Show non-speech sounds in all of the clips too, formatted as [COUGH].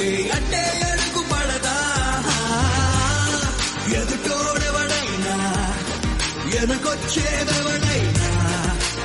ఉంటే అంటే అడుగు పడదా? ఎదుటోడెవడైనా వెనకొచ్చేదెవడైనా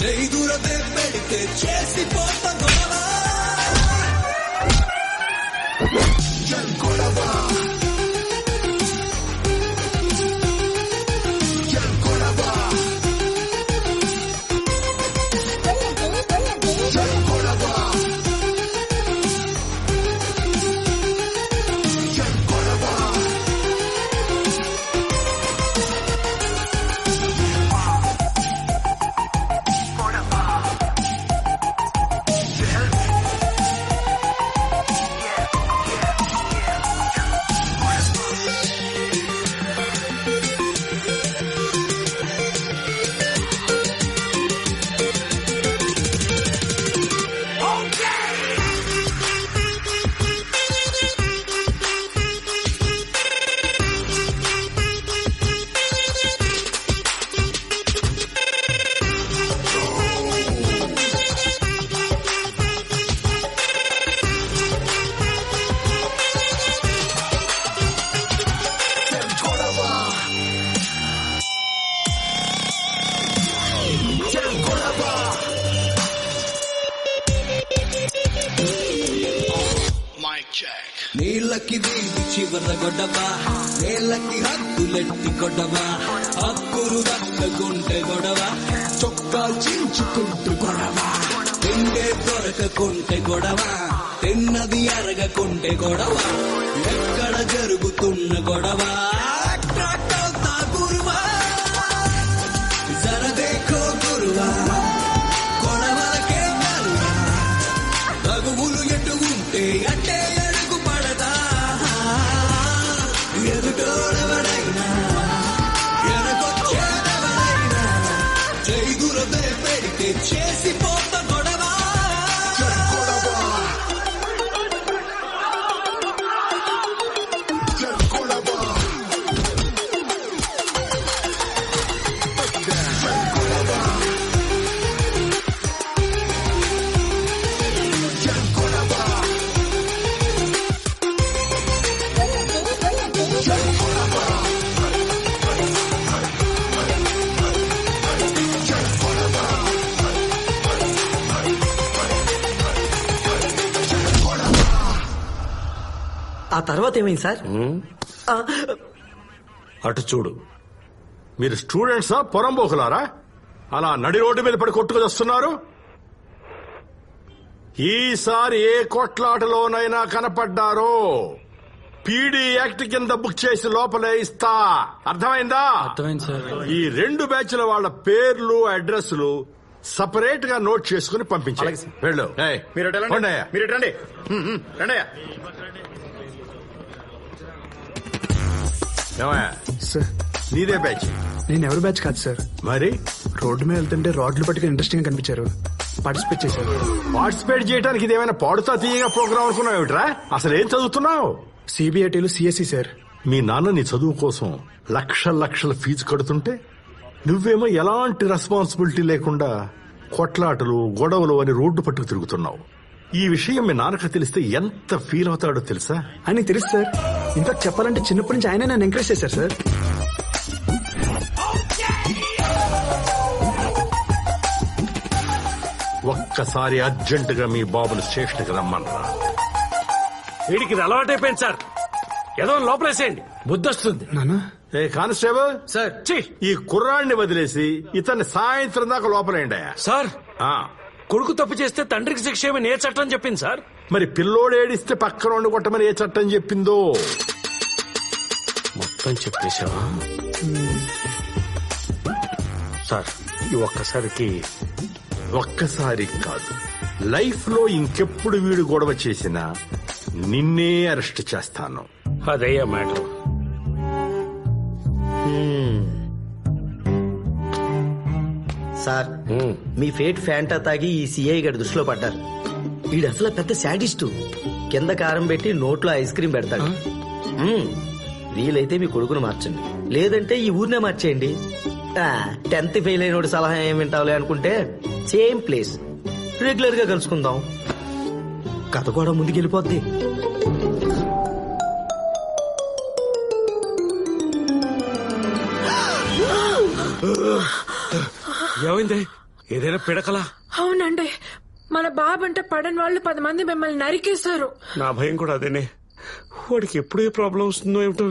చేదురతే పెడితే చేసి పోతా నీళ్ళకి వీధి చివర గొడవ. నేలకి హద్దులెట్టి గొడవ. హక్కులు దక్కకుంటే గొడవ. చొక్కాలు చించుకుంటూ గొడవ. తిండే దొరకకుంటే గొడవ. తిన్నది అరగకుంటే గొడవ. ఎక్కడ జరుగుతున్న గొడవ? పెడితే చేసిపోత ఆ తర్వాత ఏమైంది సార్? అటు చూడు. మీరు స్టూడెంట్సా పొరంబోకులారా? అలా నడి రోడ్డు మీద పడి కొట్టుకు వస్తున్నారు ఈసారి ఏ కొట్లాటలోనైనా కనపడ్డారో? పీడీ యాక్ట్ కింద బుక్ చేసి లోపలే ఇస్తా. అర్థమైందా? అర్థమైంది సార్. ఈ రెండు బ్యాచ్ల వాళ్ళ పేర్లు అడ్రస్లు సపరేట్గా నోట్ చేసుకుని పంపించాలి వెళ్ళు. ఏయ్, మీరు రండి. ఏమయ్యా? సార్. నీదే బ్యాచ్? నేను ఎవరి బ్యాచ్ కాదు సార్. మరి? రోడ్డు మీద వెళ్తుంటే రాడ్లు పట్టుకుని ఇంట్రెస్టింగ్ కనిపించారు. పార్టిసిపేట్ చేశారు. పార్టిసిపేట్ చేయడానికి ఏమైనా పాడుతా తీయగా ప్రోగ్రామ్ అనుకున్నావు ఏమిట్రా? అసలు ఏం చదువుతున్నావు? సిబిఐటీలు సిఎస్సి సార్. మీ నాన్న నీ చదువు కోసం లక్షల లక్షల ఫీజు కడుతుంటే నువ్వేమో ఎలాంటి రెస్పాన్సిబిలిటీ లేకుండా కొట్లాటలు గొడవలు అని రోడ్డు పట్టుకు తిరుగుతున్నావు. ఈ విషయం మీ నాన్నకు తెలిస్తే ఎంత ఫీల్ అవుతాడో తెలుసా? అని తెలుసు సార్. ఇన్ఫాక్ట్ చెప్పాలంటే చిన్నప్పటి నుంచి ఆయన నన్ను ఎంకరేజ్ చేశారు సార్. ఒక్కసారి అర్జెంటుగా మీ బాబుని స్టేషన్కి రమ్మనరా వీడికి ఇది అలవాటైపోయింది సార్. ఏదో లోపలేసేయండి. బుద్ధి వస్తుంది నానా ఏ కానిస్టేబుల్? సార్ ఛీ! ఈ కుర్రాడిని వదిలేసి ఇతన్ని సాయంత్రం దాకా లోపలేండి సార్. ఆ. కొడుకు తప్పు చేస్తే తండ్రికి శిక్ష ఏమని ఏ చట్టం చెప్పింది సార్? మరి పిల్లోడు ఏడిస్తే పక్కన వండి కొట్టమని ఏ చట్టం చెప్పిందో? మొత్తం చెప్పేశావా? సార్ ఈ ఒక్కసారికి ఒక్కసారి కాదు. లైఫ్లో ఇంకెప్పుడు వీడు గొడవ చేసినా నిన్నే అరెస్ట్ చేస్తాను. అదయ్యా మ్యాటర్. సార్. మీ ఫేట్ ఫ్యాంటా తాగి ఈ సిఐ గారి దృష్టిలో పడ్డారు. వీడు అసలు పెద్ద శాడిస్ట్. కింద కారం పెట్టి నోట్లో ఐస్ క్రీమ్ పెడతాడు. వీలైతే మీ కొడుకును మార్చండి. లేదంటే ఈ ఊరినే మార్చేయండి. టెన్త్ ఫెయిల్ అయిన సలహా ఏం వింటావులే అనుకుంటే సేమ్ ప్లేస్. రెగ్యులర్గా కలుసుకుందాం. కథ కూడా ముందుకెళ్ళిపోద్ది. Ugh. ఏమైంది? ఏదైనా పిడకలా? అవునండి. మన బాబంటే పడని వాళ్ళు పది మంది మిమ్మల్ని నరికేశారు. నా భయం కూడా అదేనే. వాడికి ఎప్పుడు ఏ ప్రాబ్లం వస్తుందో ఏమిటో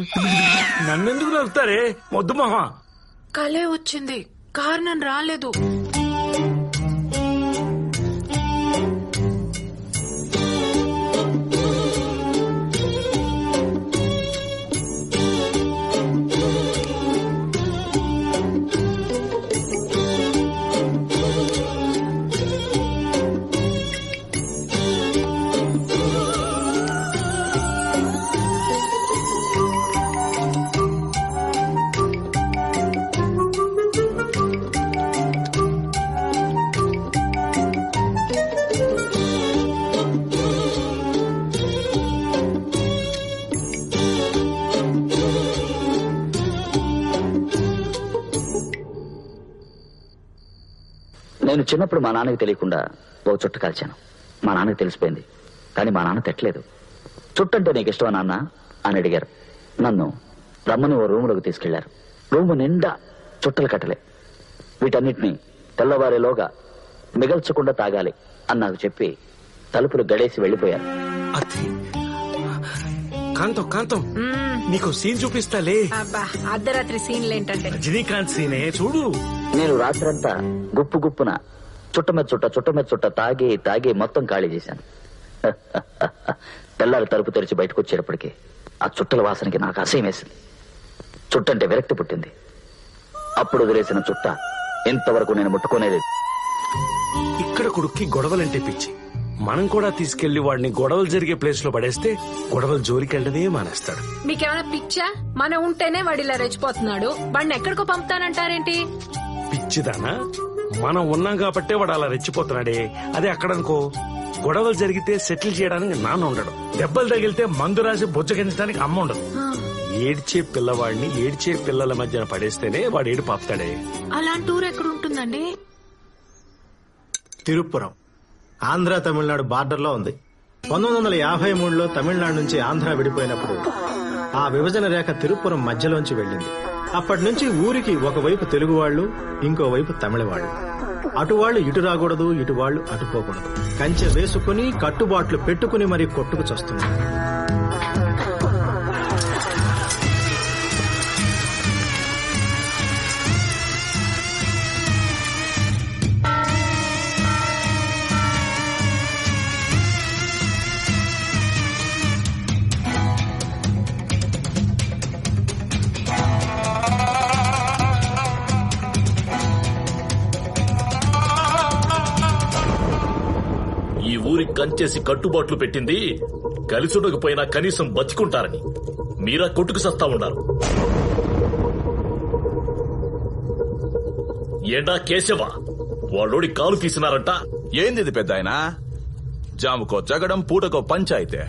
నన్నెందుకు నవ్వుతారే మొద్దు మహా కలే వచ్చింది. కారణం రాలేదు. నేను చిన్నప్పుడు మా నాన్నకి తెలియకుండా ఓ చుట్ట కాల్చాను మా నాన్నకి తెలిసిపోయింది. కానీ మా నాన్న తెట్టలేదు. చుట్టంటే నీకు ఇష్టమా నాన్న? అని అడిగారు. నన్ను రమ్మని ఓ రూములోకి తీసుకెళ్ళారు. రూము నిండా చుట్టలు కట్టలే. వీటన్నిటిని తెల్లవారేలోగా మిగల్చకుండా తాగాలి అని నాకు చెప్పి తలుపులు గడేసి వెళ్ళిపోయారు అది కాంతం కాంతం. నీకు సీన్ చూపిస్తాలే. అబ్బా అర్ధరాత్రి సీన్లు ఏంటంటే రజనీకాంత్ సీనే చూడు. నేను రాత్రంతా గుప్పు గుప్పున చుట్ట మీద చుట్ట చుట్ట మీద చుట్ట తాగి తాగి మొత్తం ఖాళీ చేశాను. తెల్లారి తలుపు తెరిచి బయటకు వచ్చేటప్పటికి ఆ చుట్టల వాసనకి నాకు అసహ్యం వేసింది. చుట్టంటే విరక్తి పుట్టింది. అప్పుడు వదిలేసిన చుట్ట ఇంతవరకు నేను ముట్టుకోనేది ఇక్కడ కొడుక్కి గొడవలంటే పిచ్చి. మనం కూడా తీసుకెళ్ళి వాడిని గొడవలు జరిగే ప్లేస్లో పడేస్తే గొడవలు జోలికెళ్ళడమే మానేస్తాడు. మీకేమైనా పిచ్చా? మన ఉంటేనే వాడు ఇలా రెచ్చిపోతున్నాడు. వాడిని ఎక్కడికో పంపుతానంటారేంటి? పిచ్చిదానా? మనం ఉన్నాం కాబట్టే వాడు అలా రెచ్చిపోతున్నాడే. అదే అక్కడనుకో గొడవలు జరిగితే సెటిల్ చేయడానికి నాన్న ఉండడు. దెబ్బలు తగిలితే మందు రాసి బుజ్జగించడానికి అమ్మ ఉండదు. ఏడ్చే పిల్లవాడిని ఏడ్చే పిల్లల మధ్యన పడేస్తేనే వాడు ఏడు పాపుతాడే అలాంటి ఊరు ఎక్కడ ఉంటుందండి తిరుపురం. ఆంధ్ర తమిళనాడు బార్డర్లో ఉంది. పంతొమ్మిది వందల యాభై మూడులో తమిళనాడు నుంచి ఆంధ్ర విడిపోయినప్పుడు ఆ విభజన రేఖ తిరుపురం మధ్యలోంచి వెళ్ళింది. అప్పటి నుంచి ఊరికి ఒకవైపు తెలుగు వాళ్ళు ఇంకోవైపు తమిళ వాళ్ళు ఇటు రాకూడదు ఇటు వాళ్ళు కంచె వేసుకుని కట్టుబాట్లు పెట్టుకుని మరీ కొట్టుకు చస్తున్నారు. కంచేసి కట్టుబాట్లు పెట్టింది. కలిసుండకపోయినా కనీసం బతికుంటారని. మీరా కొట్టుకు సస్తా ఉన్నారు. ఏండా కేశవ? వాళ్ళోడి కాలు తీసినారంట. ఏంది పెద్ద ఆయన జాముకో జగడం పూటకో పంచాయితే.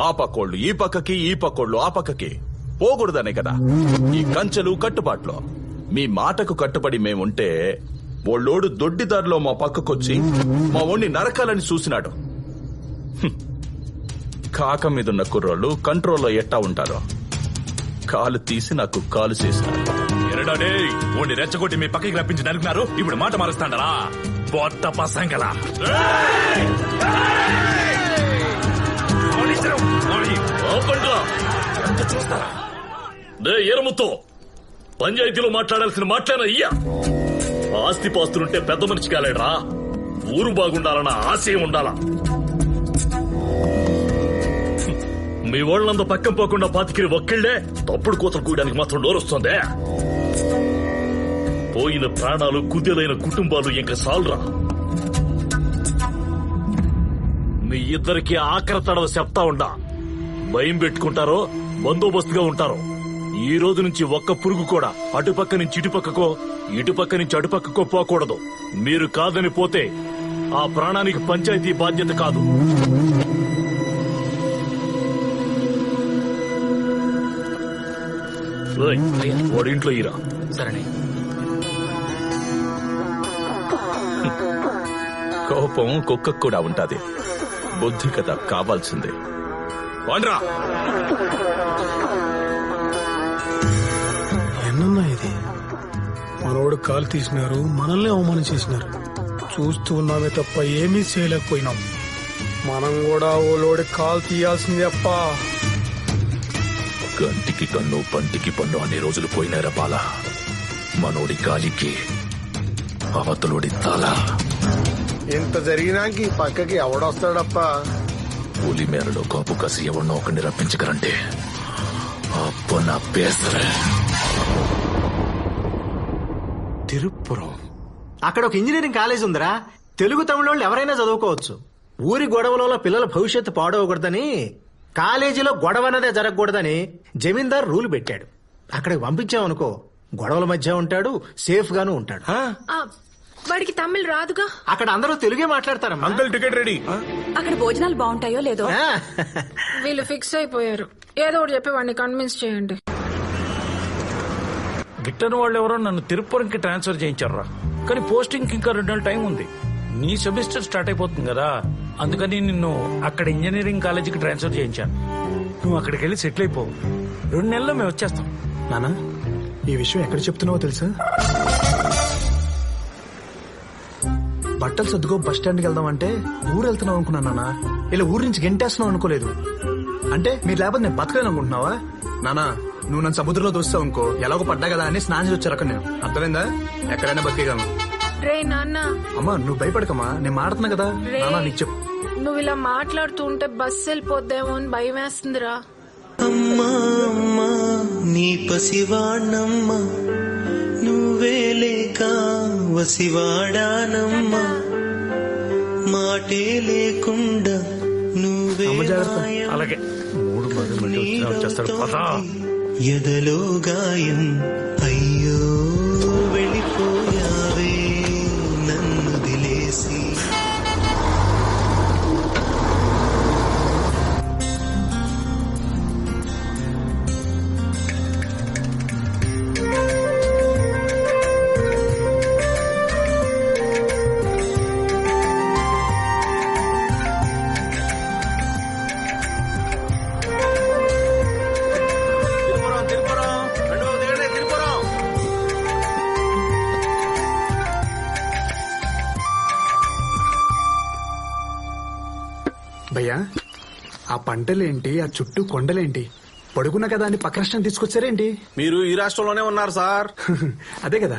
ఆ పక్కోళ్ళు ఈ పక్కకి ఈ పక్కోళ్ళు ఆ పక్కకి. పోకూడదనే కదా. ఈ కంచెలు కట్టుబాట్లు. మీ మాటకు కట్టుబడి మేముంటే ఓళ్ళోడు దొడ్డిదారిలో మా పక్కకొచ్చి మా ఓణ్ణి నరకాలని చూసినాడు. కాక మీదున్న కుర్రోళ్ళు కంట్రోల్లో ఎట్టా ఉంటారో? కాలు తీసి నాకు కాలు చేసినారు ఎరడాడే ఓడి రెచ్చగొట్టి మీ పక్కకి రప్పించి నరుకున్నారు ఇప్పుడు మాట మారుస్తాండరా? పొట్ట పసంగల. చూస్తారా డే ఎరముతో పంచాయతీలో మాట్లాడాల్సిన మాట్లాడిన అయ్యా ఆస్తి పాస్తులుంటే పెద్ద మనిషి కాలేడ్రా. ఊరు బాగుండాలన్న ఆశయం ఉండాలా? మీ వాళ్ళంత పక్కన పోకుండా పాతికిరి ఒక్కళ్ళే తప్పుడు కూతురు కూయడానికి మాత్రం నోరొస్తుందే. పోయిన ప్రాణాలు కుదేలైన కుటుంబాలు ఇంకా సాల్రా. మీ ఇద్దరికి ఆఖరి తడవ చెప్తా ఉండా భయం పెట్టుకుంటారో బందోబస్తుగా ఉంటారో. ఈ రోజు నుంచి ఒక్క పురుగు కూడా అటుపక్క నుంచి ఇటుపక్కకో ఇటుపక్క నుంచి అటుపక్కకో పోకూడదు. మీరు కాదని పోతే ఆ ప్రాణానికి పంచాయతీ బాధ్యత కాదు. వాడి ఇంట్లో ఇరా కోపం కుక్కకు కూడా ఉంటది. బుద్ధి కదా కావాల్సిందే. వాండ్రా. ఎన్నున్నా ఇది? మనోడు కాలు తీసినారు మనల్ని అవమానం చేసినారు. చూస్తూ ఉన్నామే తప్ప ఏమీ చేయలేకపోయినాం. మనం కూడా ఓలోడి కాలు తీయాల్సిందే అప్పా. కంటికి కన్ను పంటికి పన్ను అనే రోజులు పోయినారా బాల? మనోడి గాలికి అవతలోడి తల. ఇంత జరిగినాక ఈ పక్కకి ఎవడొస్తాడప్పా? పులి మేరలో కాపు కసి ఎవరినో ఒకరిని రప్పించగలంటే అప్ప నా పేసర తిరుపురం అక్కడ ఒక ఇంజనీరింగ్ కాలేజ్ ఉందిరా. తెలుగు తమిళ వాళ్ళు ఎవరైనా చదువుకోవచ్చు. ఊరి గొడవలలో పిల్లల భవిష్యత్తు పాడవకూడదని కాలేజీలో గొడవ అన్నదే జరగకూడదని జమీందార్ రూల్ పెట్టాడు. అక్కడికి పంపించామనుకో గొడవల మధ్య ఉంటాడు సేఫ్ గాను ఉంటాడు. ఆ, వాడికి తమిళ్ రాదుగా? అక్కడ అందరూ తెలుగే మాట్లాడతారమ్మా. Uncle ticket ready. అక్కడ భోజనాలు బాగుంటాయో లేదో? ఆ, వీళ్ళు ఫిక్స్ అయిపోయారు. ఏదో ఒకటి చెప్పి వాడిని కన్విన్స్ చేయండి. గిట్టని వాళ్ళు ఎవరో నన్ను తిరుపతికి ట్రాన్స్ఫర్ చేయించారా కానీ పోస్టింగ్ ఇంకా రెండు నెలలు టైం ఉంది. నీ సెమిస్టర్ స్టార్ట్ అయిపోతుంది కదా. అందుకని నిన్ను అక్కడ ఇంజనీరింగ్ కాలేజీకి ట్రాన్స్ఫర్ చేయించాను. నువ్వు అక్కడికి వెళ్ళి సెటిల్ అయిపో. రెండు నెలల్లో మేము వచ్చేస్తాం. నానా ఈ విషయం ఎక్కడ చెప్తున్నావో తెలుసా? బట్టలు సర్దుకో బస్ స్టాండ్కి వెళ్దాం అంటే ఊరు వెళ్తున్నావు అనుకున్నాను నానా. ఇలా ఊరు నుంచి గెంటేస్తున్నావు అనుకోలేదు. అంటే మీరు లేకపోతే నేను బతకలేను అనుకుంటున్నావా? నానా నువ్వు నన్ను సముద్రంలో దోస్తావు అనుకో. ఎలాగో పడ్డా కదా అని స్నానం చేసి వచ్చారు అక్కడ నేను. అర్థమైందా? ఎక్కడైనా బతికేగాను రే నాన్న. అమ్మా నువ్వు భయపడకమ్మా నేను మాడుతున్నా కదా. నానా నీకు చెప్పు. నువ్వు ఇలా మాట్లాడుతూ ఉంటే బస్సు వెళ్ళిపోద్దేమో అని భయం వేస్తుందిరా. అమ్మా అమ్మా నీ పసివాణమ్మా నువ్వే లేక వసివాడానమ్మా. మాటే లేకుండా నువ్వే. అలాగే. మూడు మంది వచ్చేస్తాడు ఎదలో గాయం. అయ్యో. పంటలేంటి? ఆ చుట్టూ కొండలేంటి? పడుకున్న కదా అని పక్క రాష్ట్రం తీసుకొచ్చారేంటి? మీరు ఈ రాష్ట్రంలోనే ఉన్నారు సార్. [LAUGHS] అదే కదా.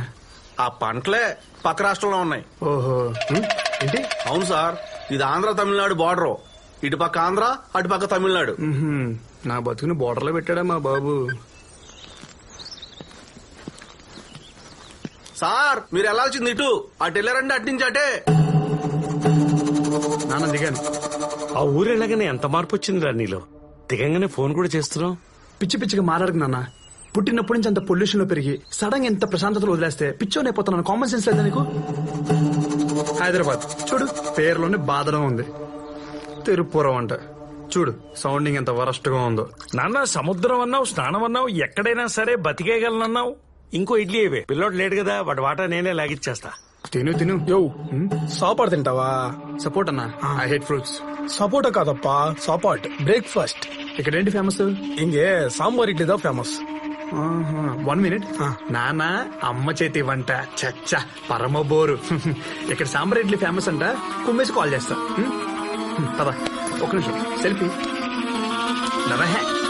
ఆ పంటలే పక్క రాష్ట్రంలో ఉన్నాయి. ఓహో. ఉమ్, ఏంటి? అవును సార్. ఇది ఆంధ్ర తమిళనాడు బార్డర్. ఇటు పక్క ఆంధ్ర అటు పక్క తమిళనాడు. ఉహుం, నా బతుకుని బోర్డర్లో పెట్టాడా మా బాబు? సార్ మీరు వెళ్ళాల్సింది ఇటు. అటు వెళ్ళారంటే అటు నుంచి అటే. నాన్న దిగాను. ఆ ఊరు వెళ్ళగానే ఎంత మార్పు వచ్చిందిరా నీలో? దిగంగానే ఫోన్ కూడా చేస్తున్నావు? పిచ్చి పిచ్చిగా మాట్లాడకు నాన్న. పుట్టినప్పటి నుంచి అంత పొల్యూషన్లో పెరిగి సడన్ ఎంత ప్రశాంతతలో వదిలేస్తే పిచ్చోని అయిపోతున్నాను కామన్ సెన్స్ లేదా నీకు? హైదరాబాద్. చూడు పేరులోనే బాధడం ఉంది. తిరుపురం అంట. చూడు సౌండింగ్ ఎంత వరస్ట్గా ఉందో. నాన్న సముద్రం అన్నావు స్నానం అన్నావు ఎక్కడైనా సరే బతికేయగలనన్నావు. ఇంకో ఇడ్లీ ఇవే పిల్లోడు లేడు కదా వాటి వాటా నేనే లాగిచ్చేస్తా. తిను తిను. యో సాపాడు తింటావా? సపోర్ట్ అన్న. I hate fruits. సపోటా కాదప్పా సాపాట్. బ్రేక్ఫాస్ట్. ఇక్కడ ఏంటి ఫేమస్? ఇంగే సాంబార్ ఇడ్లీ దా ఫేమస్. One minute. నాన్న అమ్మ చేతి వంట. చచ్చ పరమ బోరు. [LAUGHS] ఇక్కడ సాంబార్ ఇడ్లీ ఫేమస్ అంట. కుమ్మేసి కాల్ చేస్తా. పద. ఒక నిమిషం. సెల్ఫీ. నవహే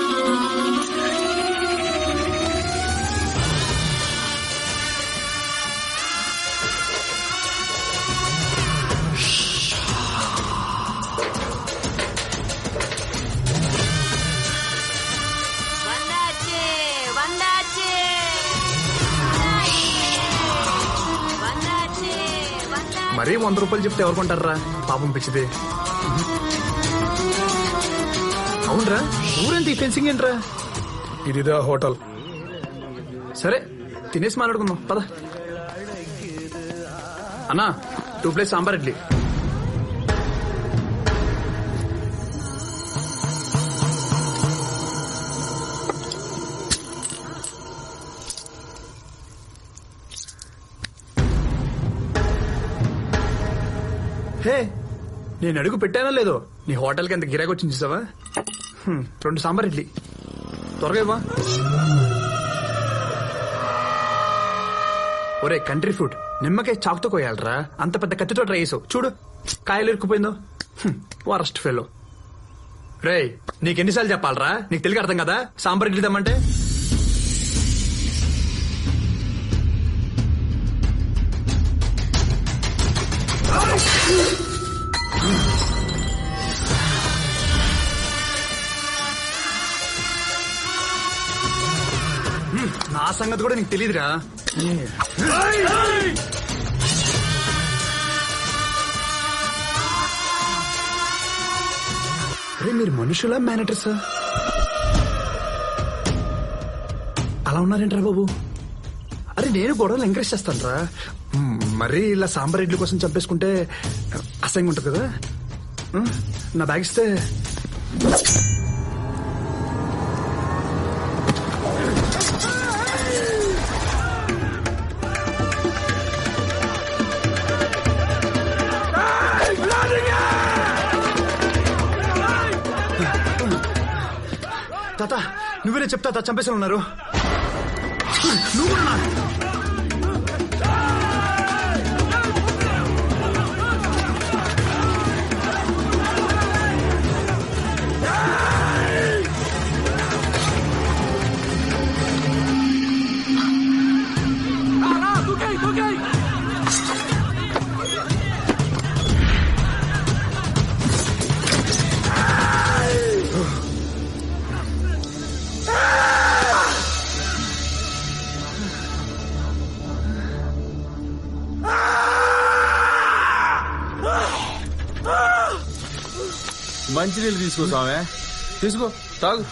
మరీ వంద రూపాయలు చెప్తే ఎవరు కొంటారా పాపం పిచ్చిది. అవునరా ఊరంతా ఈ ఫెన్సింగ్ ఏంట్రా? ఇదిదా హోటల్. సరే తినేసి మాట్లాడుకుందాం పద. అన్నా two plates sambar idli. Hey నేను అడుగు పెట్టానో లేదో? నీ హోటల్కి ఎంత గిరాకు వచ్చింది చూసావా? హ్మ్, రెండు సాంబార్ ఇడ్లీ. త్వరగా ఇవ్వా ఒరే కంట్రీ ఫుడ్. నిమ్మకాయ చాకుతో కోయాలరా. అంత పెద్ద కత్తితో ట్రై చేసావు. చూడు కాయలు ఇరుక్కుపోయిందో. వరస్ట్ ఫెలో రే నీకు ఎన్నిసార్లు చెప్పాలరా? నీకు తెలుగు అర్థం కదా? సాంబార్ ఇడ్లీ తెమ్మంటే? సంగతి కూడా నీకు తెలియదురా అరే మీరు మనుషులా మేనేటర్సా అలా ఉన్నారేంట్రా బాబు? అరే నేను గొడవలు ఎంకరేజ్ చేస్తాను రా మరీ ఇలా సాంబార్ ఇడ్లీ కోసం చంపేసుకుంటే అసహ్యంగా ఉంటుంది కదా? నా బ్యాగ్ ఇస్తే తాత నువ్వేనే చెప్తా తాత ఉన్నారు నువ్వు కూడా తీసుకో స్వామి. తీసుకో తాగు.